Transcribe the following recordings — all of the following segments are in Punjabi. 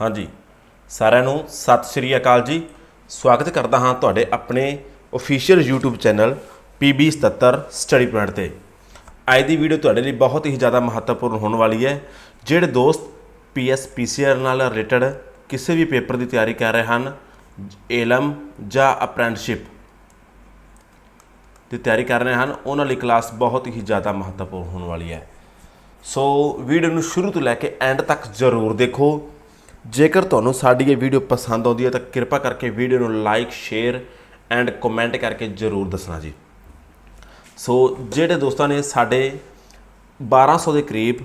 ਹਾਂਜੀ। ਸਾਰਿਆਂ ਨੂੰ ਸਤਿ ਸ਼੍ਰੀ ਅਕਾਲ ਜੀ। ਸਵਾਗਤ ਕਰਦਾ ਹਾਂ ਤੁਹਾਡੇ ਆਪਣੇ official YouTube channel PB77 study point ਤੇ। ਅੱਜ ਦੀ ਵੀਡੀਓ ਤੁਹਾਡੇ ਲਈ ਬਹੁਤ ਹੀ ਜ਼ਿਆਦਾ ਮਹੱਤਵਪੂਰਨ ਹੋਣ ਵਾਲੀ ਹੈ। ਜਿਹੜੇ ਦੋਸਤ PS PCR ਨਾਲ ਰਿਲੇਟਡ ਕਿਸੇ ਵੀ ਪੇਪਰ ਦੀ ਤਿਆਰੀ ਕਰ ਰਹੇ ਹਨ ਏਲਮ ਜਾਂ ਅਪ੍ਰੈਂਟਿਸਸ਼ਿਪ ਦੀ ਤਿਆਰੀ ਕਰ ਰਹੇ ਹਨ, ਉਹਨਾਂ ਲਈ ਕਲਾਸ ਬਹੁਤ ਹੀ ਜ਼ਿਆਦਾ ਮਹੱਤਵਪੂਰਨ ਹੋਣ ਵਾਲੀ ਹੈ। ਸੋ ਵੀਡੀਓ ਨੂੰ ਸ਼ੁਰੂ ਤੋਂ ਲੈ ਕੇ ਐਂਡ ਤੱਕ ਜ਼ਰੂਰ ਦੇਖੋ। ਜੇਕਰ ਤੁਹਾਨੂੰ ਸਾਡੀ ਇਹ ਵੀਡੀਓ ਪਸੰਦ ਆਉਂਦੀ ਹੈ ਤਾਂ ਕਿਰਪਾ ਕਰਕੇ ਵੀਡੀਓ ਨੂੰ ਲਾਈਕ, ਸ਼ੇਅਰ ਐਂਡ ਕਮੈਂਟ ਕਰਕੇ ਜ਼ਰੂਰ ਦੱਸਣਾ ਜੀ। ਸੋ ਜਿਹੜੇ ਦੋਸਤਾਂ ਨੇ ਸਾਡੇ 1200 ਦੇ ਕਰੀਬ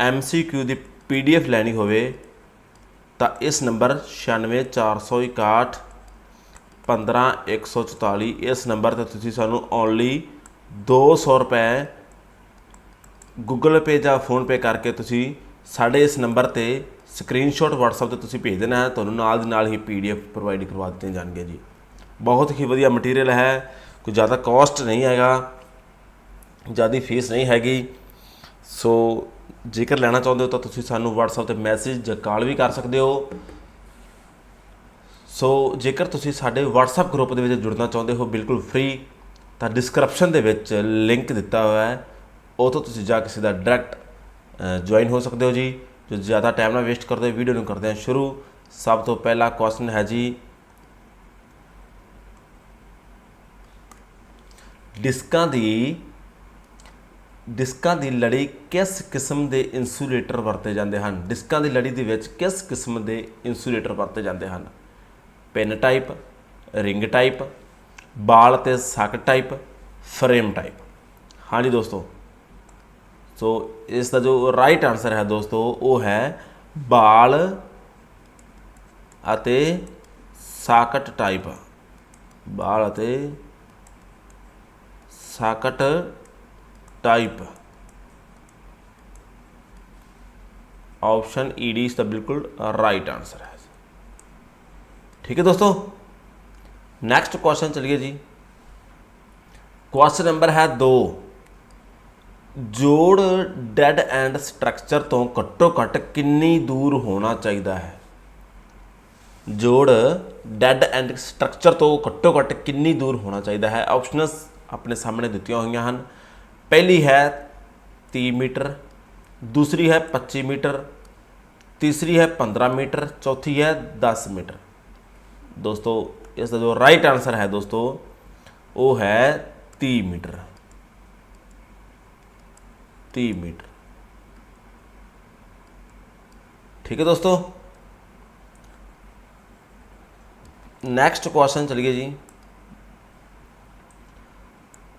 MCQ ਦੀ PDF ਲੈਣੀ ਹੋਵੇ, ਤਾਂ ਇਸ ਨੰਬਰ 96461 15144 ਇਸ ਨੰਬਰ ਤੇ ਤੁਸੀਂ ਸਾਨੂੰ ਓਨਲੀ 200 ਰੁਪਏ ਗੂਗਲ ਪੇ ਜਾਂ ਫੋਨ ਪੇ ਕਰਕੇ ਤੁਸੀਂ ਸਾਡੇ ਇਸ ਨੰਬਰ ਤੇ ਸਕਰੀਨਸ਼ਾਟ WhatsApp ਤੇ ਤੁਸੀਂ ਭੇਜ ਦੇਣਾ ਹੈ ਤੁਹਾਨੂੰ ਨਾਲ ਦੀ ਨਾਲ ਹੀ PDF ਪ੍ਰੋਵਾਈਡ ਕਰਵਾ ਦਿੱਤੀਆਂ ਜਾਣਗੀਆਂ ਜੀ। ਬਹੁਤ ਹੀ ਵਧੀਆ ਮਟੀਰੀਅਲ ਹੈ, ਕੋਈ ਜ਼ਿਆਦਾ ਕਾਸਟ ਨਹੀਂ ਹੈਗਾ, ਜ਼ਿਆਦਾ ਫੀਸ ਨਹੀਂ ਹੈਗੀ। ਸੋ ਜੇਕਰ ਲੈਣਾ ਚਾਹੁੰਦੇ ਹੋ ਤਾਂ ਤੁਸੀਂ ਸਾਨੂੰ WhatsApp ਤੇ ਮੈਸੇਜ ਜਾਂ ਕਾਲ ਵੀ ਕਰ ਸਕਦੇ ਹੋ। ਸੋ ਜੇਕਰ ਤੁਸੀਂ ਸਾਡੇ WhatsApp ਗਰੁੱਪ ਦੇ ਵਿੱਚ ਜੁੜਨਾ ਚਾਹੁੰਦੇ ਹੋ, ਬਿਲਕੁਲ ਫ੍ਰੀ ਤਾਂ ਡਿਸਕ੍ਰਿਪਸ਼ਨ ਦੇ ਵਿੱਚ ਲਿੰਕ ਦਿੱਤਾ ਹੋਇਆ ਹੈ। ਉਹ ਤੋਂ ਤੁਸੀਂ ਜਾ ਕੇ ਸਿੱਧਾ ਡਾਇਰੈਕਟ ਜੁਆਇਨ ਹੋ ਸਕਦੇ ਹੋ ਜੀ। ਜੋ ਜ਼ਿਆਦਾ ਟਾਈਮ ਨਾ ਵੇਸਟ ਕਰਦੇ ਵੀਡੀਓ ਨੂੰ ਕਰਦੇ ਹਾਂ ਸ਼ੁਰੂ। ਸਭ ਤੋਂ ਪਹਿਲਾ ਕੁਐਸਚਨ ਹੈ ਜੀ ਡਿਸਕਾਂ ਦੀ ਡਿਸਕਾਂ ਦੀ ਲੜੀ ਕਿਸ ਕਿਸਮ ਦੇ ਇਨਸੂਲੇਟਰ ਵਰਤੇ ਜਾਂਦੇ ਹਨ? ਡਿਸਕਾਂ ਦੀ ਲੜੀ ਦੇ ਵਿੱਚ ਕਿਸ ਕਿਸਮ ਦੇ ਇਨਸੂਲੇਟਰ ਵਰਤੇ ਜਾਂਦੇ ਹਨ? Pin type ring type ball ਤੇ ਸਕ ਟਾਈਪ ਫਰੇਮ ਟਾਈਪ ਹਾਂਜੀ ਦੋਸਤੋ ਸੋ ਇਸ ਦਾ ਜੋ ਰਾਈਟ ਆਨਸਰ ਹੈ ਦੋਸਤੋ, ਉਹ ਹੈ ਬਾਲ ਅਤੇ ਸਾਕਟ ਟਾਈਪ ਬਾਲ ਅਤੇ ਸਾਕਟ ਟਾਈਪ ਆਪਸ਼ਨ ਈਡੀ ਇਸ ਦਾ ਬਿਲਕੁਲ ਰਾਈਟ ਆਨਸਰ ਹੈ। ਠੀਕ ਹੈ ਦੋਸਤੋ? ਨੈਕਸਟ ਕੁਐਸਚਨ ਚਲਿਏ ਜੀ। ਕੁਐਸਚਨ ਨੰਬਰ ਹੈ 2 ਜੋੜ ਡੈਡ ਐਂਡ ਸਟਰਕਚਰ ਤੋਂ ਘੱਟੋ ਘੱਟ ਕਿੰਨੀ ਦੂਰ ਹੋਣਾ ਚਾਹੀਦਾ ਹੈ? ਜੋੜ ਡੈਡ ਐਂਡ ਸਟਰਕਚਰ ਤੋਂ ਘੱਟੋ ਘੱਟ ਕਿੰਨੀ ਦੂਰ ਹੋਣਾ ਚਾਹੀਦਾ ਹੈ? ਆਪਸ਼ਨਸ ਆਪਣੇ ਸਾਹਮਣੇ ਦਿੱਤੀਆਂ ਹੋਈਆਂ ਹਨ। ਪਹਿਲੀ ਹੈ 30 ਮੀਟਰ, ਦੂਸਰੀ ਹੈ 25 ਮੀਟਰ, ਤੀਸਰੀ ਹੈ 15 ਮੀਟਰ, ਚੌਥੀ ਹੈ 10 ਮੀਟਰ। ਦੋਸਤੋ, ਇਸ ਦਾ ਜੋ ਰਾਈਟ ਆਨਸਰ ਹੈ ਦੋਸਤੋ, ਉਹ ਹੈ 30 ਮੀਟਰ। 30 ਮੀਟਰ। ਠੀਕ ਹੈ ਦੋਸਤੋ? ਨੈਕਸਟ ਕੁਐਸਚਨ ਚਲਿਏ ਜੀ।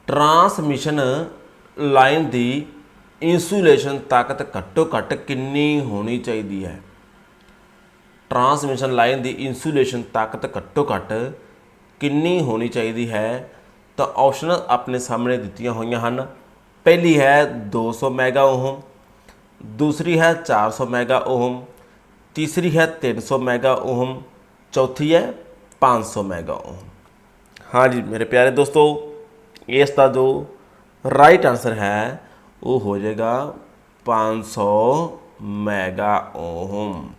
ਟਰਾਂਸਮਿਸ਼ਨ ਲਾਈਨ ਦੀ ਇਨਸੂਲੇਸ਼ਨ ਤਾਕਤ ਘੱਟੋ ਘੱਟ ਕਿੰਨੀ ਹੋਣੀ ਚਾਹੀਦੀ ਹੈ? ਟਰਾਂਸਮਿਸ਼ਨ ਲਾਈਨ ਦੀ ਇਨਸੂਲੇਸ਼ਨ ਤਾਕਤ ਘੱਟੋ ਘੱਟ ਕਿੰਨੀ ਹੋਣੀ ਚਾਹੀਦੀ ਹੈ? ਤਾਂ ਆਪਸ਼ਨ ਆਪਣੇ ਸਾਹਮਣੇ ਦਿੱਤੀਆਂ ਹੋਈਆਂ ਹਨ। ਪਹਿਲੀ ਹੈ 200 ਮੈਗਾ ਓਹਮ ਦੂਸਰੀ ਹੈ 400 ਮੈਗਾ ਓਹਮ ਤੀਸਰੀ ਹੈ 300 ਮੈਗਾ ਓਹਮ ਚੌਥੀ ਹੈ 500 ਮੈਗਾ ਓਹਮ ਹਾਂਜੀ ਮੇਰੇ ਪਿਆਰੇ ਦੋਸਤੋ ਇਸ ਦਾ ਜੋ ਰਾਈਟ ਆਨਸਰ ਹੈ ਉਹ ਹੋ ਜਾਏਗਾ 500 ਮੈਗਾ ਓਹਮ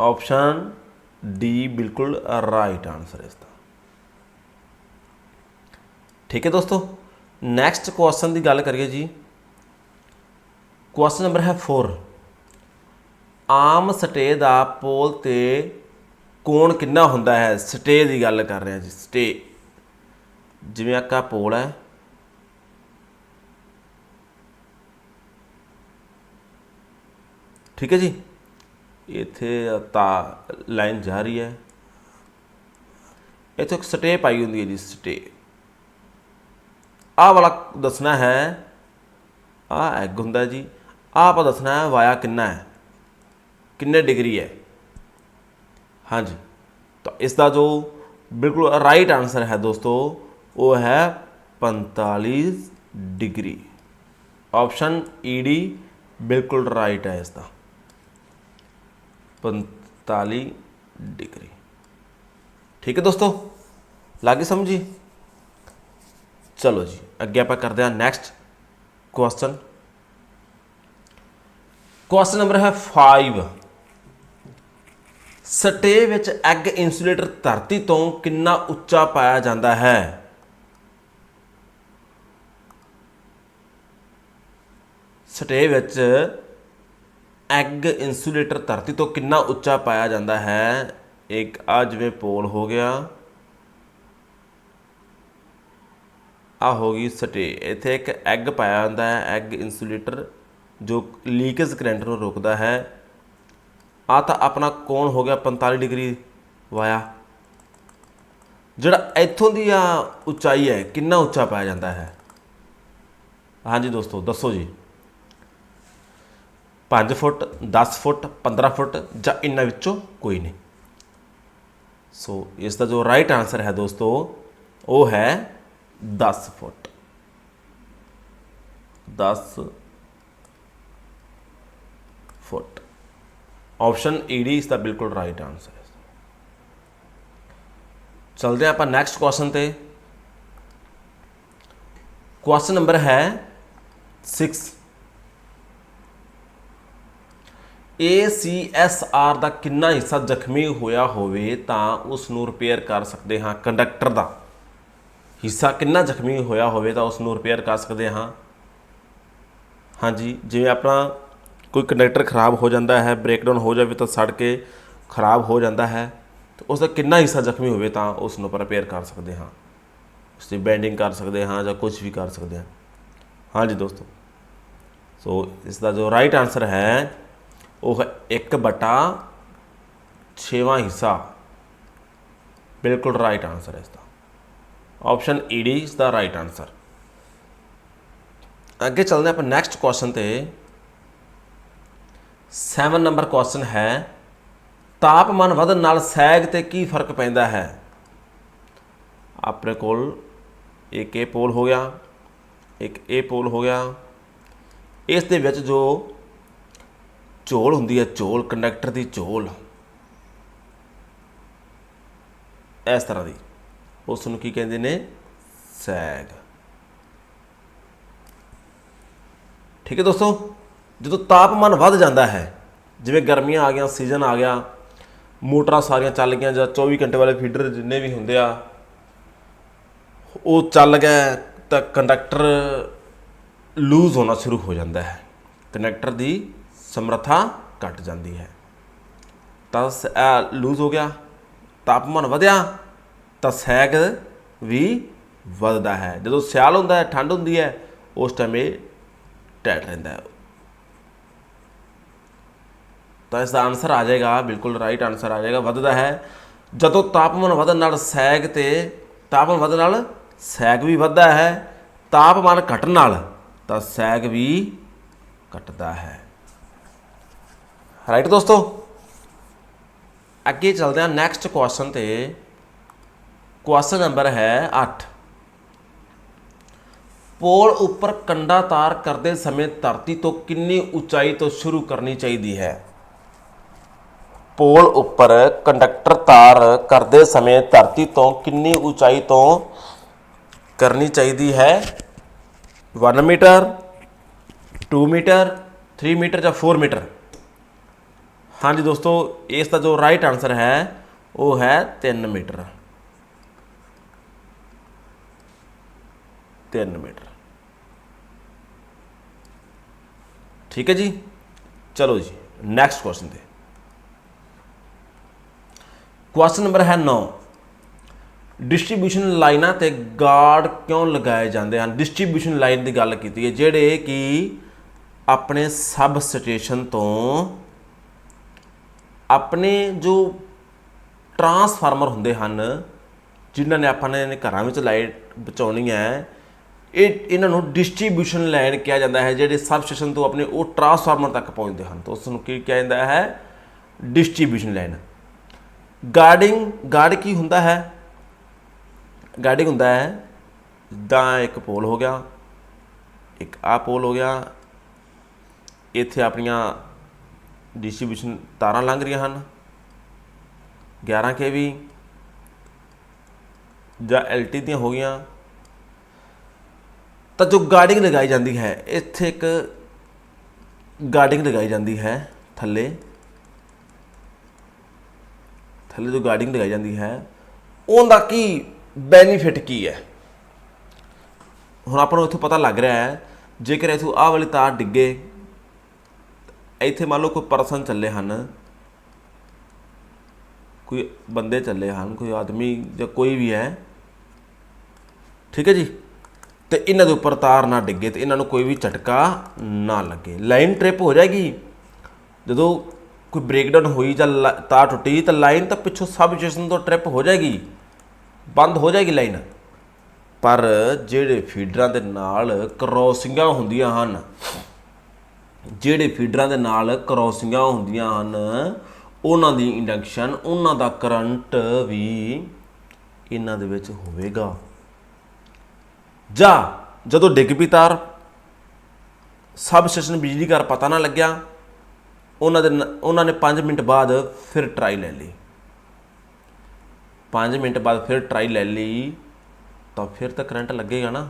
ਆਪਸ਼ਨ ਡੀ ਬਿਲਕੁਲ ਰਾਈਟ ਆਨਸਰ ਇਸ ਦਾ ਠੀਕ ਹੈ ਦੋਸਤੋ ਨੈਕਸਟ ਕੁਐਸਚਨ ਦੀ ਗੱਲ ਕਰੀਏ ਜੀ। ਕੁਐਸਚਨ ਨੰਬਰ ਹੈ 4 ਆਮ ਸਟੇ ਦਾ ਪੋਲ ਤੇ ਕੋਣ ਕਿੰਨਾ ਹੁੰਦਾ ਹੈ? ਸਟੇ ਦੀ ਗੱਲ ਕਰ ਰਿਹਾ ਜੀ, ਸਟੇ। ਜਿਵੇਂ ਆਕਾ ਪੋਲ ਹੈ। ਠੀਕ ਹੈ ਜੀ। ਇੱਥੇ ਤਾਂ ਲਾਈਨ ਜਾ ਰਹੀ ਹੈ। ਇੱਥੇ ਇੱਕ ਸਟੇ ਪਾਈ ਹੁੰਦੀ ਹੈ ਜੀ, ਸਟੇ। ਆਹ ਵਾਲਾ ਦੱਸਣਾ ਹੈ, ਆਹ ਐਗ ਹੁੰਦਾ ਜੀ, ਆਹ ਆਪਾਂ ਦੱਸਣਾ ਹੈ ਵਾਇਆ ਕਿੰਨਾ ਹੈ, ਕਿੰਨੇ ਡਿਗਰੀ ਹੈ। ਹਾਂਜੀ, ਤਾਂ ਇਸ ਦਾ ਜੋ ਬਿਲਕੁਲ ਰਾਈਟ ਆਨਸਰ ਹੈ ਦੋਸਤੋ, ਉਹ ਹੈ 45 ਡਿਗਰੀ। ਆਪਸ਼ਨ ਈਡੀ ਬਿਲਕੁਲ ਰਾਈਟ ਹੈ ਇਸ ਦਾ। 45 ਡਿਗਰੀ। ਠੀਕ ਹੈ ਦੋਸਤੋ, ਲੱਗੇ ਸਮਝੀ ਚਲੋ ਜੀ, ਅੱਗੇ ਆਪਾਂ ਕਰਦੇ ਹਾਂ ਨੈਕਸਟ ਕੁਐਸਚਨ ਕੁਐਸਚਨ ਨੰਬਰ ਹੈ 5 ਸਟੇ ਵਿੱਚ ਐਗ ਇਨਸੂਲੇਟਰ ਧਰਤੀ ਤੋਂ ਕਿੰਨਾ ਉੱਚਾ ਪਾਇਆ ਜਾਂਦਾ ਹੈ? ਸਟੇ ਵਿੱਚ ਐਗ ਇਨਸੂਲੇਟਰ ਧਰਤੀ ਤੋਂ ਕਿੰਨਾ ਉੱਚਾ ਪਾਇਆ ਜਾਂਦਾ ਹੈ? ਇੱਕ ਆ ਜਿਵੇਂ ਪੋਲ ਹੋ ਗਿਆ। ਆ ਹੋ ਗਈ ਸਟੇ। ਇੱਥੇ ਇੱਕ ਐਗ ਪਾਇਆ ਹੁੰਦਾ ਹੈ ਐਗ ਇਨਸੂਲੇਟਰ ਜੋ ਲੀਕੇਜ ਕਰੰਟ ਨੂੰ ਰੋਕਦਾ ਹੈ। ਆ ਤਾਂ ਆਪਣਾ ਕੋਣ ਹੋ ਗਿਆ 45 ਡਿਗਰੀ ਵਾਇਆ। ਜਿਹੜਾ ਇੱਥੋਂ ਦੀ ਆ ਉਚਾਈ ਹੈ, ਕਿੰਨਾ ਉੱਚਾ ਪਾਇਆ ਜਾਂਦਾ ਹੈ? ਹਾਂਜੀ ਦੋਸਤੋ, ਦੱਸੋ ਜੀ। 5 ਫੁੱਟ 10 ਫੁੱਟ 15 ਫੁੱਟ ਜਾਂ ਇਹਨਾਂ ਵਿੱਚੋਂ ਕੋਈ ਨਹੀਂ। ਸੋ ਇਸ ਦਾ ਜੋ ਰਾਈਟ ਆਨਸਰ ਹੈ ਦੋਸਤੋ, ਉਹ ਹੈ 10 ਫੁੱਟ। 10 ਫੁੱਟ। ਆਪਸ਼ਨ ਡੀ ਇਸ ਦਾ ਬਿਲਕੁਲ ਰਾਈਟ ਆਨਸਰ ਹੈ ਚਲਦੇ ਹਾਂ ਆਪਾਂ ਨੈਕਸਟ ਕੁਐਸਚਨ ਤੇ। ਕੁਐਸਚਨ ਨੰਬਰ ਹੈ 6 ACSR ਦਾ ਕਿੰਨਾ ਹਿੱਸਾ ਜ਼ਖਮੀ ਹੋਇਆ ਹੋਵੇ ਤਾਂ ਉਸ ਨੂੰ ਰਿਪੇਅਰ ਕਰ ਸਕਦੇ ਹਾਂ ਕੰਡਕਟਰ ਦਾ। ਹਿੱਸਾ ਕਿੰਨਾ ਜ਼ਖਮੀ ਹੋਇਆ ਹੋਵੇ ਤਾਂ ਉਸ ਨੂੰ ਰਿਪੇਅਰ ਕਰ ਸਕਦੇ ਹਾਂ। ਹਾਂਜੀ, ਜਿਵੇਂ ਆਪਣਾ ਕੋਈ ਕੰਡਕਟਰ ਖਰਾਬ ਹੋ ਜਾਂਦਾ ਹੈ ਬ੍ਰੇਕਡਾਊਨ ਹੋ ਜਾਵੇ ਤਾਂ ਸੜ ਕੇ ਖਰਾਬ ਹੋ ਜਾਂਦਾ ਹੈ, ਤੇ ਉਸ ਦਾ ਕਿੰਨਾ ਹਿੱਸਾ ਜ਼ਖਮੀ ਹੋਵੇ ਤਾਂ ਉਸ ਨੂੰ ਆਪਾਂ ਰਿਪੇਅਰ ਕਰ ਸਕਦੇ ਹਾਂ। ਉਸ ਦੀ ਬੈਂਡਿੰਗ ਕਰ ਸਕਦੇ ਹਾਂ ਜਾਂ ਕੁਝ ਵੀ ਕਰ ਸਕਦੇ ਹਾਂ। ਹਾਂਜੀ ਦੋਸਤੋ। ਸੋ, ਇਸ ਦਾ ਜੋ ਰਾਈਟ ਆਨਸਰ ਹੈ, ਉਹ ਹੈ 1 ਬਟਾ 6ਵਾਂ ਹਿੱਸਾ। ਬਿਲਕੁਲ ਰਾਈਟ ਆਨਸਰ ਹੈ ਇਸ ਦਾ। ਆਪਸ਼ਨ ਈਡੀ ਇਸ ਦਾ ਰਾਈਟ ਆਨਸਰ ਅੱਗੇ ਚੱਲਦੇ ਹਾਂ ਆਪਾਂ ਨੈਕਸਟ ਕੁਐਸਚਨ ਤੇ। 7 ਨੰਬਰ ਕੁਐਸਚਨ ਹੈ, ਤਾਪਮਾਨ ਵਧਣ ਨਾਲ ਸੈਗ ਤੇ ਕੀ ਫ਼ਰਕ ਪੈਂਦਾ ਹੈ? ਆਪਣੇ ਕੋਲ ਇੱਕ ਇਹ ਪੋਲ ਹੋ ਗਿਆ, ਇੱਕ ਇਹ ਪੋਲ ਹੋ ਗਿਆ। ਇਸ ਦੇ ਵਿੱਚ ਜੋ ਝੋਲ ਹੁੰਦੀ ਹੈ ਝੋਲ ਕੰਡਕਟਰ ਦੀ ਝੋਲ ਇਸ ਤਰ੍ਹਾਂ ਦੀ। ਉਸ ਨੂੰ ਕੀ ਕਹਿੰਦੇ ਨੇ? ਸੈਗ। ਠੀਕ ਹੈ ਦੋਸਤੋ? ਜਦੋਂ ਤਾਪਮਾਨ ਵੱਧ ਜਾਂਦਾ ਹੈ, ਜਿਵੇਂ ਗਰਮੀਆਂ ਆ ਗਈਆਂ, ਸੀਜ਼ਨ ਆ ਗਿਆ, ਮੋਟਰਾਂ ਸਾਰੀਆਂ ਚੱਲ ਗਈਆਂ, ਜਾਂ 24 ਘੰਟੇ ਵਾਲੇ ਫੀਡਰ ਜਿੰਨੇ ਵੀ ਹੁੰਦੇ ਆ, ਉਹ ਚੱਲ ਗਏ, ਤਾਂ ਕੰਡਕਟਰ ਲੂਜ਼ ਹੋਣਾ ਸ਼ੁਰੂ ਹੋ ਜਾਂਦਾ ਹੈ। ਕੰਡਕਟਰ ਦੀ ਸਮਰੱਥਾ ਘਟ ਜਾਂਦੀ ਹੈ। ਤਾਂ ਲੂਜ਼ ਹੋ ਗਿਆ, ਤਾਪਮਾਨ ਵਧਿਆ ਤਾਂ ਸੈਕ ਵੀ ਵੱਧਦਾ ਹੈ। ਜਦੋਂ ਸਿਆਲ ਹੁੰਦਾ ਹੈ, ਠੰਡ ਹੁੰਦੀ ਹੈ, ਉਸ ਟਾਈਮ ਇਹ ਟੈਟ ਰਹਿੰਦਾ ਹੈ। ਤਾਂ ਇਸ ਦਾ ਆਨਸਰ ਆ ਜਾਏਗਾ, ਬਿਲਕੁਲ ਰਾਈਟ ਆਨਸਰ ਆ ਜਾਏਗਾ, ਵੱਧਦਾ ਹੈ। ਜਦੋਂ ਤਾਪਮਾਨ ਵਧਣ ਨਾਲ ਸੈਗ ਤੇ ਤਾਪਮਾਨ ਵਧਣ ਨਾਲ ਸੈਗ ਵੀ ਵੱਧਦਾ ਹੈ, ਤਾਪਮਾਨ ਘਟਣ ਨਾਲ ਤਾਂ ਸੈਗ ਵੀ ਘਟਦਾ ਹੈ। ਰਾਈਟ ਦੋਸਤੋ? ਅੱਗੇ ਚੱਲਦੇ ਹਾਂ ਨੈਕਸਟ ਕੁਐਸਚਨ ਤੇ। ਕੁਐਸਚਨ ਨੰਬਰ ਹੈ 8 ਪੋਲ ਉੱਪਰ ਕੰਡਾ ਤਾਰ ਕਰਦੇ ਸਮੇਂ ਧਰਤੀ ਤੋਂ ਕਿੰਨੀ ਉਚਾਈ ਤੋਂ ਸ਼ੁਰੂ ਕਰਨੀ ਚਾਹੀਦੀ ਹੈ ਪੋਲ ਉੱਪਰ ਕੰਡਕਟਰ ਤਾਰ ਕਰਦੇ ਸਮੇਂ ਧਰਤੀ ਤੋਂ ਕਿੰਨੀ ਉਚਾਈ ਤੋਂ ਕਰਨੀ ਚਾਹੀਦੀ ਹੈ 1 ਮੀਟਰ 2 ਮੀਟਰ 3 ਮੀਟਰ ਜਾਂ 4 ਮੀਟਰ ਹਾਂਜੀ ਦੋਸਤੋ ਇਸ ਦਾ ਜੋ ਰਾਈਟ ਆਨਸਰ ਹੈ ਉਹ ਹੈ 3 ਮੀਟਰ 3 ਮੀਟਰ। ਠੀਕ ਹੈ ਜੀ? ਚਲੋ ਜੀ ਨੈਕਸਟ ਕੁਐਸਚਨ ਤੇ। ਕੁਐਸਚਨ ਨੰਬਰ ਹੈ 9 ਡਿਸਟ੍ਰੀਬਿਊਸ਼ਨ ਲਾਈਨਾਂ ਤੇ ਗਾਰਡ ਕਿਉਂ ਲਗਾਏ ਜਾਂਦੇ ਹਨ? ਡਿਸਟ੍ਰੀਬਿਊਸ਼ਨ ਲਾਈਨ ਦੀ ਗੱਲ ਕੀਤੀ ਹੈ, ਜਿਹੜੇ ਕਿ ਆਪਣੇ ਸਬ ਸਟੇਸ਼ਨ ਤੋਂ ਆਪਣੇ ਜੋ ਟਰਾਂਸਫਾਰਮਰ ਹੁੰਦੇ ਹਨ, ਜਿਨ੍ਹਾਂ ਨੇ ਆਪਾਂ ਨੇ ਘਰਾਂ ਵਿੱਚ ਲਾਈਟ ਬਚਾਉਣੀ ਹੈ ਇਹ ਇਹਨਾਂ ਨੂੰ ਡਿਸਟ੍ਰੀਬਿਊਸ਼ਨ ਲਾਈਨ ਕਿਹਾ ਜਾਂਦਾ ਹੈ, ਜਿਹੜੇ ਸਬ ਸਟੇਸ਼ਨ ਤੋਂ ਆਪਣੇ ਉਹ ਟਰਾਂਸਫਾਰਮਰ ਤੱਕ ਪਹੁੰਚਦੇ ਹਨ। ਤਾਂ ਉਸ ਨੂੰ ਕੀ ਕਿਹਾ ਜਾਂਦਾ ਹੈ? ਡਿਸਟ੍ਰੀਬਿਊਸ਼ਨ ਲਾਈਨ ਗਾਰਡਿੰਗ ਗਾਰਡ ਕੀ ਹੁੰਦਾ ਹੈ? ਗਾਰਡਿੰਗ ਹੁੰਦਾ ਹੈ ਜਿੱਦਾਂ ਇੱਕ ਪੋਲ ਹੋ ਗਿਆ, ਇੱਕ ਆ ਪੋਲ ਹੋ ਗਿਆ। ਇੱਥੇ ਆਪਣੀਆਂ ਡਿਸਟ੍ਰੀਬਿਊਸ਼ਨ ਤਾਰਾਂ ਲੰਘ ਰਹੀਆਂ ਹਨ 11 ਕੇਵੀ ਜਾਂ ਐਲਟੀ ਦੀਆਂ ਹੋ ਗਈਆਂ। ਤਾਂ ਜੋ ਗਾਰਡਿੰਗ ਲਗਾਈ ਜਾਂਦੀ ਹੈ, ਇੱਥੇ ਇੱਕ ਗਾਰਡਿੰਗ ਲਗਾਈ ਜਾਂਦੀ ਹੈ ਥੱਲੇ। ਥੱਲੇ ਜੋ ਗਾਰਡਿੰਗ ਲਗਾਈ ਜਾਂਦੀ ਹੈ, ਉਹਦਾ ਕੀ ਬੈਨੀਫਿਟ ਕੀ ਹੈ? ਹੁਣ ਆਪਾਂ ਨੂੰ ਇੱਥੋਂ ਪਤਾ ਲੱਗ ਰਿਹਾ ਹੈ, ਜੇਕਰ ਇਥੋਂ ਆਹ ਵਾਲੀ ਤਾਰ ਡਿੱਗੇ, ਇੱਥੇ ਮੰਨ ਲਓ ਕੋਈ ਪਰਸਨ ਚੱਲੇ ਹਨ, ਕੋਈ ਬੰਦੇ ਚੱਲੇ ਹਨ, ਕੋਈ ਆਦਮੀ ਜਾਂ ਕੋਈ ਵੀ ਹੈ। ਠੀਕ ਹੈ ਜੀ? ਤੇ ਇਹਨਾਂ ਦੇ ਉੱਪਰ ਤਾਰ ਨਾ ਡਿੱਗੇ ਤੇ ਇਹਨਾਂ ਨੂੰ ਕੋਈ ਵੀ ਝਟਕਾ ਨਾ ਲੱਗੇ। ਲਾਈਨ ਟ੍ਰਿਪ ਹੋ ਜਾਏਗੀ। ਜਦੋਂ ਕੋਈ ਬ੍ਰੇਕਡਾਊਨ ਹੋਈ ਜਾਂ ਲ- ਤਾਰ ਟੁੱਟੀ ਤਾਂ ਲਾਈਨ ਤਾਂ ਪਿੱਛੋਂ ਸਬ ਸਟੇਸ਼ਨ ਤੋਂ ਟ੍ਰਿਪ ਹੋ ਜਾਏਗੀ। ਬੰਦ ਹੋ ਜਾਏਗੀ ਲਾਈਨ। ਪਰ ਜਿਹੜੇ ਫੀਡਰਾਂ ਦੇ ਨਾਲ ਕ੍ਰੋਸਿੰਗਾਂ ਹੁੰਦੀਆਂ ਹਨ, ਜਿਹੜੇ ਫੀਡਰਾਂ ਦੇ ਨਾਲ ਕ੍ਰੋਸਿੰਗਾਂ ਹੁੰਦੀਆਂ ਹਨ, ਉਹਨਾਂ ਦੀ ਇੰਡਕਸ਼ਨ ਉਹਨਾਂ ਦਾ ਕਰੰਟ ਵੀ ਇਹਨਾਂ ਦੇ ਵਿੱਚ ਹੋਵੇਗਾ। ਜਾਂ ਜਦੋਂ ਡਿੱਗ ਪਈ ਤਾਰ, ਸਬ ਸਟੇਸ਼ਨ ਬਿਜਲੀ ਘਰ ਪਤਾ ਨਾ ਲੱਗਿਆ, ਉਹਨਾਂ ਦੇ ਉਹਨਾਂ ਨੇ 5 ਮਿੰਟ ਬਾਅਦ ਫਿਰ ਟਰਾਈ ਲੈ ਲਈ। 5 ਮਿੰਟ ਬਾਅਦ ਫਿਰ ਟਰਾਈ ਲੈ ਲਈ, ਤਾਂ ਫਿਰ ਤਾਂ ਕਰੰਟ ਲੱਗੇਗਾ ਨਾ।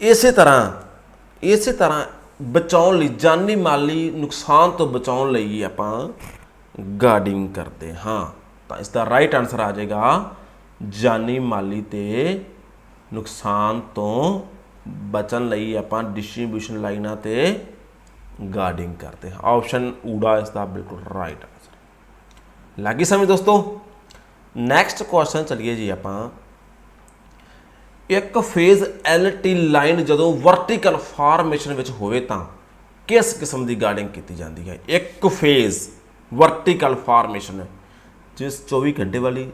ਇਸੇ ਤਰ੍ਹਾਂ ਇਸੇ ਤਰ੍ਹਾਂ ਬਚਾਉਣ ਲਈ, ਜਾਨੀ ਮਾਲੀ ਨੁਕਸਾਨ ਤੋਂ ਬਚਾਉਣ ਲਈ ਆਪਾਂ ਗਾਰਡਿੰਗ ਕਰਦੇ ਹਾਂ। ਤਾਂ ਇਸ ਦਾ ਰਾਈਟ ਆਨਸਰ ਆ ਜਾਏਗਾ, ਜਾਨੀ ਮਾਲੀ ਤੇ ਨੁਕਸਾਨ ਤੋਂ ਬਚਣ ਲਈ ਆਪਾਂ ਡਿਸਟ੍ਰੀਬਿਊਸ਼ਨ ਲਾਈਨਾਂ ਤੇ ਗਾਰਡਿੰਗ ਕਰਦੇ ਹਾਂ। ਆਪਸ਼ਨ ਊੜਾ ਇਸ ਦਾ ਬਿਲਕੁਲ ਰਾਈਟ ਆਨਸਰ ਲੱਗੀ ਸਮਝ ਦੋਸਤੋ? ਨੈਕਸਟ ਕੁਐਸਚਨ ਚਲੀਏ ਜੀ ਆਪਾਂ। ਇੱਕ ਫੇਜ਼ ਐਲਟੀ ਲਾਈਨ ਜਦੋਂ ਵਰਟੀਕਲ ਫਾਰਮੇਸ਼ਨ ਵਿੱਚ ਹੋਵੇ ਤਾਂ ਕਿਸ ਕਿਸਮ ਦੀ ਗਾਰਡਿੰਗ ਕੀਤੀ ਜਾਂਦੀ ਹੈ? ਇੱਕ ਫੇਜ਼ ਵਰਟੀਕਲ ਫਾਰਮੇਸ਼ਨ ਜਿਸ 24 ਘੰਟੇ ਵਾਲੀ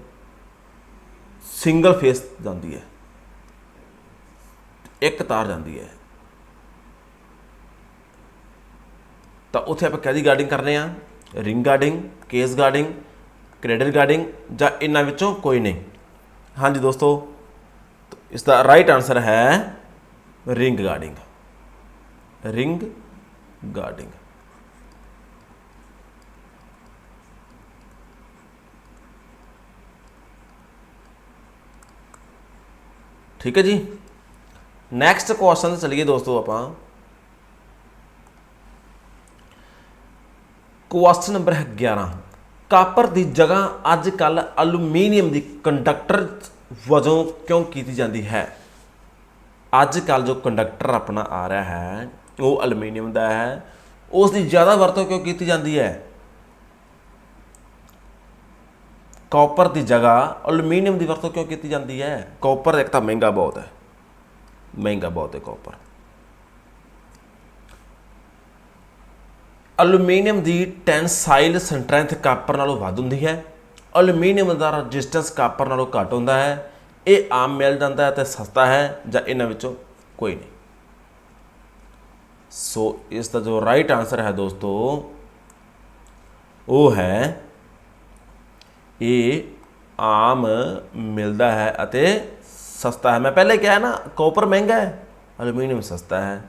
ਸਿੰਗਲ ਫੇਸ ਜਾਂਦੀ ਹੈ। ਇੱਕ ਤਾਰ ਜਾਂਦੀ ਹੈ। ਤਾਂ ਉੱਥੇ ਆਪਾਂ ਕਾਹਦੀ ਗਾਰਡਿੰਗ ਕਰਨੇ ਆ? Ring guarding cage guarding cradle guarding ਜਾਂ ਇਹਨਾਂ ਵਿੱਚੋਂ ਕੋਈ ਨਹੀਂ। ਹਾਂਜੀ ਦੋਸਤੋ, ਇਸ ਦਾ ਰਾਈਟ ਆਨਸਰ ਹੈ ਰਿੰਗ ਗਾਰਡਿੰਗ ਰਿੰਗ ਗਾਰਡਿੰਗ ਠੀਕ ਹੈ ਜੀ? ਨੈਕਸਟ ਕੁਐਸਚਨ ਤੇ ਚਲੀਏ ਦੋਸਤੋ ਆਪਾਂ। ਕੁਐਸਚਨ ਨੰਬਰ ਹੈ 11 ਕਾਪਰ ਦੀ ਜਗ੍ਹਾ ਅੱਜ ਕੱਲ ਐਲੂਮੀਨੀਅਮ ਦੀ ਕੰਡਕਟਰ ਵਜੋਂ ਕਿਉਂ ਕੀਤੀ ਜਾਂਦੀ ਹੈ? ਅੱਜ ਕੱਲ ਜੋ ਕੰਡਕਟਰ ਆਪਣਾ ਆ ਰਿਹਾ ਹੈ, ਉਹ ਐਲੂਮੀਨੀਅਮ ਦਾ ਹੈ। ਉਸ ਦੀ ਜ਼ਿਆਦਾ ਵਰਤੋਂ ਕਿਉਂ ਕੀਤੀ ਜਾਂਦੀ ਹੈ? ਕਾਪਰ ਦੀ ਜਗ੍ਹਾ ਐਲੂਮੀਨੀਅਮ ਦੀ ਵਰਤੋਂ ਕਿਉਂ ਕੀਤੀ ਜਾਂਦੀ ਹੈ? ਕਾਪਰ ਇੱਕ ਤਾਂ ਮਹਿੰਗਾ ਬਹੁਤ ਹੈ। ਮਹਿੰਗਾ ਬਹੁਤ ਹੈ ਕਾਪਰ ਅਲੂਮੀਨੀਅਮ ਦੀ ਟੈਂਸਾਈਲ ਸਟਰੈਂਥ ਕਾਪਰ ਨਾਲੋਂ ਵੱਧ ਹੁੰਦੀ ਹੈ। ਅਲੂਮੀਨੀਅਮ ਦਾ ਰੈਜ਼ਿਸਟੈਂਸ ਕਾਪਰ ਨਾਲੋਂ ਘੱਟ ਹੁੰਦਾ ਹੈ। ਇਹ ਆਮ ਮਿਲ ਜਾਂਦਾ ਹੈ ਤੇ ਸਸਤਾ ਹੈ ਜਾਂ ਇਹਨਾਂ ਵਿੱਚੋਂ ਕੋਈ ਨਹੀਂ। ਸੋ ਇਸ ਦਾ ਜੋ ਰਾਈਟ ਆਨਸਰ ਹੈ ਦੋਸਤੋ, ਉਹ ਹੈ ਇਹ ਆਮ ਮਿਲਦਾ ਹੈ ਅਤੇ ਸਸਤਾ ਹੈ। ਮੈਂ ਪਹਿਲੇ ਕਿਹਾ ਨਾ ਕਾਪਰ ਮਹਿੰਗਾ ਹੈ ਅਲੂਮੀਨੀਅਮ ਸਸਤਾ ਹੈ।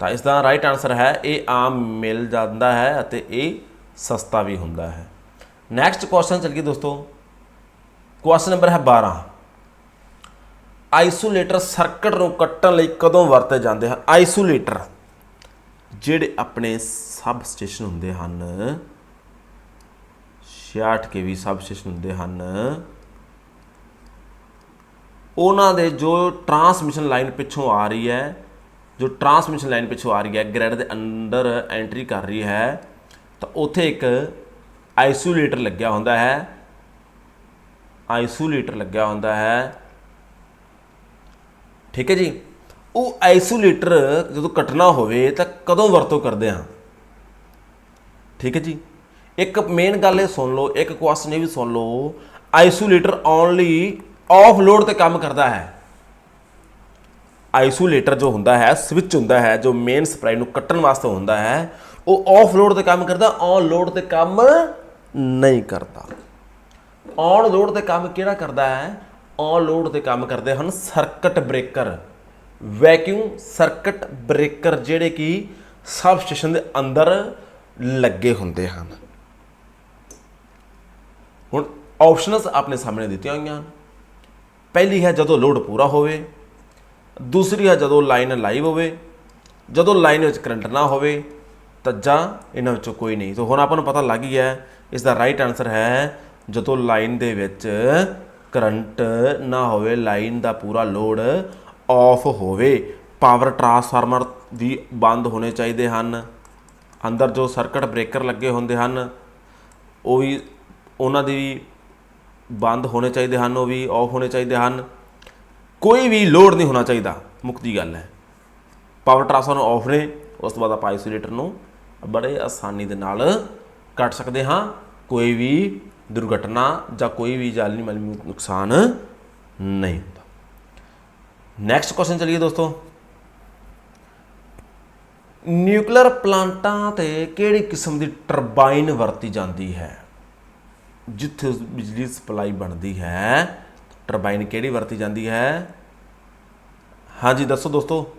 ਤਾਂ ਇਸ ਦਾ ਰਾਈਟ ਆਨਸਰ ਹੈ, ਇਹ ਆਮ ਮਿਲ ਜਾਂਦਾ ਹੈ ਅਤੇ ਇਹ ਸਸਤਾ ਵੀ ਹੁੰਦਾ ਹੈ। ਨੈਕਸਟ ਕੁਐਸਚਨ ਚੱਲੀਏ ਦੋਸਤੋ। ਕੁਐਸਚਨ ਨੰਬਰ ਹੈ 12 ਆਈਸੋਲੇਟਰ ਸਰਕਟ ਨੂੰ ਕੱਟਣ ਲਈ ਕਦੋਂ ਵਰਤੇ ਜਾਂਦੇ ਹਨ? ਆਈਸੋਲੇਟਰ ਜਿਹੜੇ ਆਪਣੇ ਸਬ ਸਟੇਸ਼ਨ ਹੁੰਦੇ ਹਨ 66 ਕੇਵੀ ਸਬ ਸਟੇਸ਼ਨ ਹੁੰਦੇ ਹਨ ਉਹਨਾਂ ਦੇ ਜੋ ਟਰਾਂਸਮਿਸ਼ਨ ਲਾਈਨ ਪਿੱਛੋਂ ਆ ਰਹੀ ਹੈ, ਜੋ ਟਰਾਂਸਮਿਸ਼ਨ ਲਾਈਨ ਪਿੱਛੋਂ ਆ ਰਹੀ ਹੈ ਗ੍ਰਿਡ ਦੇ ਅੰਦਰ ਐਂਟਰੀ ਕਰ ਰਹੀ ਹੈ, ਤਾਂ ਉੱਥੇ ਇੱਕ ਆਈਸੋਲੇਟਰ ਲੱਗਿਆ ਹੁੰਦਾ ਹੈ। ਆਈਸੋਲੇਟਰ ਲੱਗਿਆ ਹੁੰਦਾ ਹੈ। ਠੀਕ ਹੈ ਜੀ? ਉਹ ਆਈਸੋਲੇਟਰ ਜਦੋਂ ਕੱਟਣਾ ਹੋਵੇ ਤਾਂ ਕਦੋਂ ਵਰਤੋਂ ਕਰਦੇ ਹਾਂ? ਠੀਕ ਹੈ ਜੀ? ਇੱਕ ਮੇਨ ਗੱਲ ਇਹ ਸੁਣ ਲਓ, ਇੱਕ ਕੁਐਸਚਨ ਇਹ ਵੀ ਸੁਣ ਲਓ ਆਈਸੋਲੇਟਰ ਓਨਲੀ ਆਫ ਲੋਡ ਤੇ ਕੰਮ ਕਰਦਾ ਹੈ। ਆਈਸੋਲੇਟਰ ਜੋ ਹੁੰਦਾ ਹੈ ਸਵਿਚ ਹੁੰਦਾ ਹੈ, ਜੋ ਮੇਨ ਸਪਲਾਈ ਨੂੰ ਕੱਟਣ ਵਾਸਤੇ ਹੁੰਦਾ ਹੈ, ਉਹ ਆਫ ਲੋਡ ਤੇ ਕੰਮ ਕਰਦਾ ਔਨ ਲੋਡ ਤੇ ਕੰਮ ਨਹੀਂ ਕਰਦਾ। ਔਨ ਲੋਡ ਤੇ ਕੰਮ ਕਿਹੜਾ ਕਰਦਾ ਹੈ? ਔਨ ਲੋਡ ਤੇ ਕੰਮ ਕਰਦੇ ਹਨ circuit breaker vacuum circuit breaker ਜਿਹੜੇ ਕਿ ਸਬ ਸਟੇਸ਼ਨ ਦੇ ਅੰਦਰ ਲੱਗੇ ਹੁੰਦੇ ਹਨ। ਹੁਣ ਆਪਸ਼ਨਸ ਆਪਣੇ ਸਾਹਮਣੇ ਦਿੱਤੀਆਂ ਹੋਈਆਂ ਹਨ। ਪਹਿਲੀ ਹੈ ਜਦੋਂ ਲੋਡ ਪੂਰਾ ਹੋਵੇ, ਦੂਸਰੀ ਹੈ ਜਦੋਂ ਲਾਈਨ ਲਾਈਵ ਹੋਵੇ, ਜਦੋਂ ਲਾਈਨ ਵਿੱਚ ਕਰੰਟ ਨਾ ਹੋਵੇ, ਤਾਂ ਜਾਂ ਇਹਨਾਂ ਵਿੱਚੋਂ ਕੋਈ ਨਹੀਂ। ਤਾਂ ਹੁਣ ਆਪਾਂ ਨੂੰ ਪਤਾ ਲੱਗ ਹੀ ਗਿਆ ਇਸ ਦਾ ਰਾਈਟ ਆਨਸਰ ਹੈ, ਜਦੋਂ ਲਾਈਨ ਦੇ ਵਿੱਚ ਕਰੰਟ ਨਾ ਹੋਵੇ, ਲਾਈਨ ਦਾ ਪੂਰਾ ਲੋਡ ਆਫ ਹੋਵੇ ਪਾਵਰ ਟਰਾਂਸਫਾਰਮਰ ਵੀ ਬੰਦ ਹੋਣੇ ਚਾਹੀਦੇ ਹਨ। ਅੰਦਰ ਜੋ ਸਰਕਟ ਬ੍ਰੇਕਰ ਲੱਗੇ ਹੁੰਦੇ ਹਨ, ਉਹ ਵੀ ਉਹਨਾਂ ਦੀ ਬੰਦ ਹੋਣੇ ਚਾਹੀਦੇ ਹਨ, ਉਹ ਵੀ ਆਫ ਹੋਣੇ ਚਾਹੀਦੇ ਹਨ। ਕੋਈ ਵੀ ਲੋਡ ਨਹੀਂ ਹੋਣਾ ਚਾਹੀਦਾ ਮੁਕਤੀ ਗੱਲ ਹੈ। ਪਾਵਰ ਟਰਾਂਸਫਾਰਮਰ ਆਫ ਨੇ, ਉਸ ਤੋਂ ਬਾਅਦ ਆਪਾਂ ਆਈਸੋਲੇਟਰ ਨੂੰ ਬੜੇ ਆਸਾਨੀ ਦੇ ਨਾਲ ਕੱਟ ਸਕਦੇ ਹਾਂ। ਕੋਈ ਵੀ ਦੁਰਘਟਨਾ ਜਾਂ ਕੋਈ ਵੀ ਜਾਨੀ ਮਾਲੀ ਨੁਕਸਾਨ ਨਹੀਂ ਹੁੰਦਾ। ਨੈਕਸਟ ਕੁਐਸਚਨ ਚਲਿਏ ਦੋਸਤੋ। ਨਿਊਕਲੀਅਰ ਪਲਾਂਟਾਂ ਤੇ ਕਿਹੜੀ ਕਿਸਮ ਦੀ ਟਰਬਾਈਨ ਵਰਤੀ ਜਾਂਦੀ ਹੈ? ਜਿੱਥੇ ਬਿਜਲੀ ਸਪਲਾਈ ਬਣਦੀ ਹੈ, ਟਰਬਾਈਨ ਕਿਹੜੀ ਵਰਤੀ ਜਾਂਦੀ ਹੈ? ਹਾਂਜੀ, ਦੱਸੋ ਦੋਸਤੋ।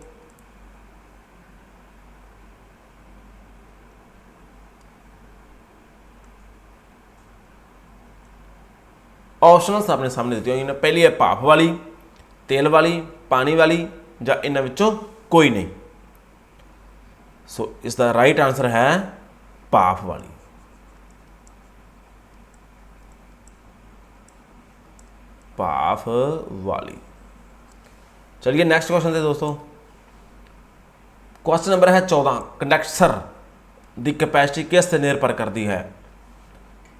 ਆਪਸ਼ਨਸ ਆਪਣੇ ਸਾਹਮਣੇ ਦਿੱਤੀਆਂ ਹੋਈਆਂ ਨੇ। ਪਹਿਲੀ ਹੈ ਭਾਫ ਵਾਲੀ, ਤੇਲ ਵਾਲੀ, ਪਾਣੀ ਵਾਲੀ, ਜਾਂ ਇਹਨਾਂ ਵਿੱਚੋਂ ਕੋਈ ਨਹੀਂ। ਸੋ ਇਸ ਦਾ ਰਾਈਟ ਆਨਸਰ ਹੈ ਭਾਫ ਵਾਲੀ। ਭਾਫ ਵਾਲੀ। ਚਲਿਏ ਨੈਕਸਟ ਕੁਐਸਚਨ ਤੇ ਦੋਸਤੋ। ਕੁਐਸਚਨ ਨੰਬਰ ਹੈ 14 ਕੰਡਕਟਰ ਦੀ ਕਪੈਸਿਟੀ ਕਿਸ ਤੇ ਨਿਰਭਰ ਕਰਦੀ ਹੈ?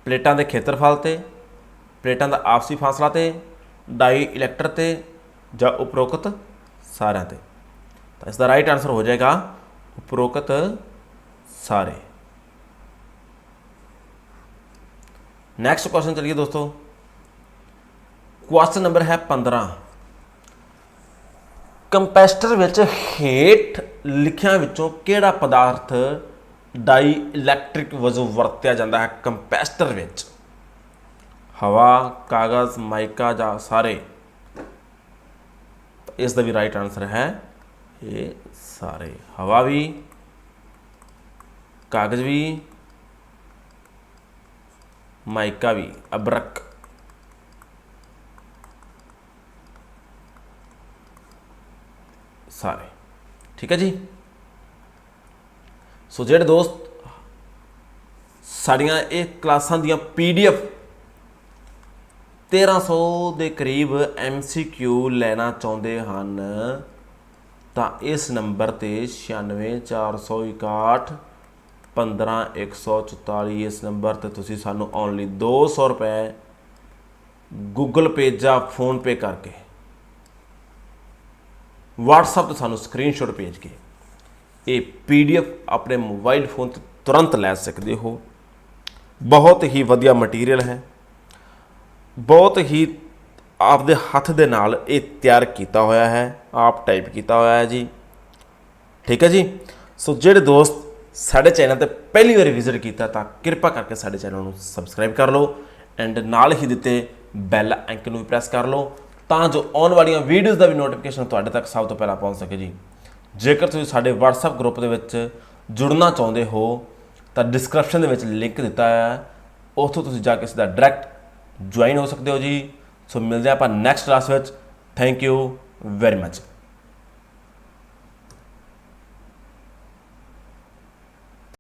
ਪਲੇਟਾਂ ਦੇ ਖੇਤਰਫਲ ਤੇ, ਪਲੇਟਾਂ ਦਾ ਆਪਸੀ ਫਾਸਲਾ ਤੇ, ਡਾਈ ਇਲੈਕਟਰ ਤੇ ਜਾਂ ਉਪਰੋਕਤ ਸਾਰਿਆਂ ਤੇ? ਤਾਂ ਇਸ ਦਾ ਰਾਈਟ ਆਨਸਰ ਹੋ ਜਾਏਗਾ ਉਪਰੋਕਤ ਸਾਰੇ। ਨੈਕਸਟ ਕੁਐਸਚਨ ਚਲਿਏ ਦੋਸਤੋ। ਕੁਐਸਚਨ ਨੰਬਰ ਹੈ 15 ਕੰਪੈਸਟਰ ਵਿੱਚ ਹੇਠ ਲਿਖਿਆਂ ਵਿੱਚੋਂ ਕਿਹੜਾ ਪਦਾਰਥ ਡਾਈ ਇਲੈਕਟ੍ਰਿਕ ਵਜੋਂ ਵਰਤਿਆ ਜਾਂਦਾ ਹੈ? ਕੰਪੈਸਟਰ ਵਿੱਚ। ਹਵਾ, ਕਾਗਜ਼, ਮਾਈਕਾ ਜਾਂ ਸਾਰੇ। ਇਸ ਦਾ ਵੀ ਰਾਈਟ ਆਨਸਰ ਹੈ ਇਹ ਸਾਰੇ। ਹਵਾ ਵੀ, ਕਾਗਜ਼ ਵੀ, ਮਾਈਕਾ ਵੀ, ਅਬਰਕ। ਸਾਰੇ। ਠੀਕ ਹੈ ਜੀ? ਸੋ ਜਿਹੜੇ ਦੋਸਤ ਸਾਡੀਆਂ ਇਹ ਕਲਾਸਾਂ ਦੀਆਂ ਪੀਡੀਐਫ 1300 ਦੇ ਕਰੀਬ MCQ ਲੈਣਾ ਚਾਹੁੰਦੇ ਹਨ, ਤਾਂ ਇਸ ਨੰਬਰ ਤੇ 96461 15144 ਇਸ ਨੰਬਰ ਤੇ ਤੁਸੀਂ ਸਾਨੂੰ ਓਨਲੀ 200 ਰੁਪਏ ਗੂਗਲ ਪੇ ਜਾਂ ਫੋਨ ਪੇ ਕਰਕੇ WhatsApp ਤੇ ਸਾਨੂੰ ਸਕਰੀਨਸ਼ਾਟ ਭੇਜ ਕੇ ਇਹ PDF ਆਪਣੇ ਮੋਬਾਈਲ ਫੋਨ ਤੇ ਤੁਰੰਤ ਲੈ ਸਕਦੇ ਹੋ। ਬਹੁਤ ਹੀ ਵਧੀਆ ਮਟੀਰੀਅਲ ਹੈ। ਬਹੁਤ ਹੀ ਆਪਦੇ ਹੱਥ ਦੇ ਨਾਲ ਇਹ ਤਿਆਰ ਕੀਤਾ ਹੋਇਆ ਹੈ। ਆਪ ਟਾਈਪ ਕੀਤਾ ਹੋਇਆ ਹੈ ਜੀ। ਠੀਕ ਹੈ ਜੀ? ਸੋ ਜਿਹੜੇ ਦੋਸਤ ਸਾਡੇ ਚੈਨਲ ਤੇ ਪਹਿਲੀ ਵਾਰ ਵਿਜ਼ਿਟ ਕੀਤਾ ਤਾਂ ਕਿਰਪਾ ਕਰਕੇ ਸਾਡੇ ਚੈਨਲ ਨੂੰ ਸਬਸਕ੍ਰਾਈਬ ਕਰ ਲਓ ਐਂਡ ਨਾਲ ਹੀ ਦਿੱਤੇ ਬੈਲ ਆਈਕਨ ਨੂੰ ਵੀ ਪ੍ਰੈਸ ਕਰ ਲਓ। ਤਾਂ ਜੋ ਆਉਣ ਵਾਲੀਆਂ ਵੀਡੀਓਜ਼ ਦਾ ਵੀ ਨੋਟੀਫਿਕੇਸ਼ਨ ਤੁਹਾਡੇ ਤੱਕ ਸਭ ਤੋਂ ਪਹਿਲਾਂ ਪਹੁੰਚ ਸਕੇ ਜੀ। ਜੇਕਰ ਤੁਸੀਂ ਸਾਡੇ WhatsApp ਗਰੁੱਪ ਦੇ ਵਿੱਚ ਜੁੜਨਾ ਚਾਹੁੰਦੇ ਹੋ, ਤਾਂ ਡਿਸਕ੍ਰਿਪਸ਼ਨ ਦੇ ਵਿੱਚ ਲਿੰਕ ਦਿੱਤਾ ਹੈ। ਉੱਥੋਂ ਤੁਸੀਂ ਜਾ ਕੇ ਸਿੱਧਾ ਡਾਇਰੈਕਟ ਜੁਆਇਨ ਹੋ ਸਕਦੇ ਹੋ ਜੀ। ਸੋ ਮਿਲਦੇ ਹਾਂ ਆਪਾਂ ਨੈਕਸਟ ਕਲਾਸ ਵਿੱਚ। Thank you very much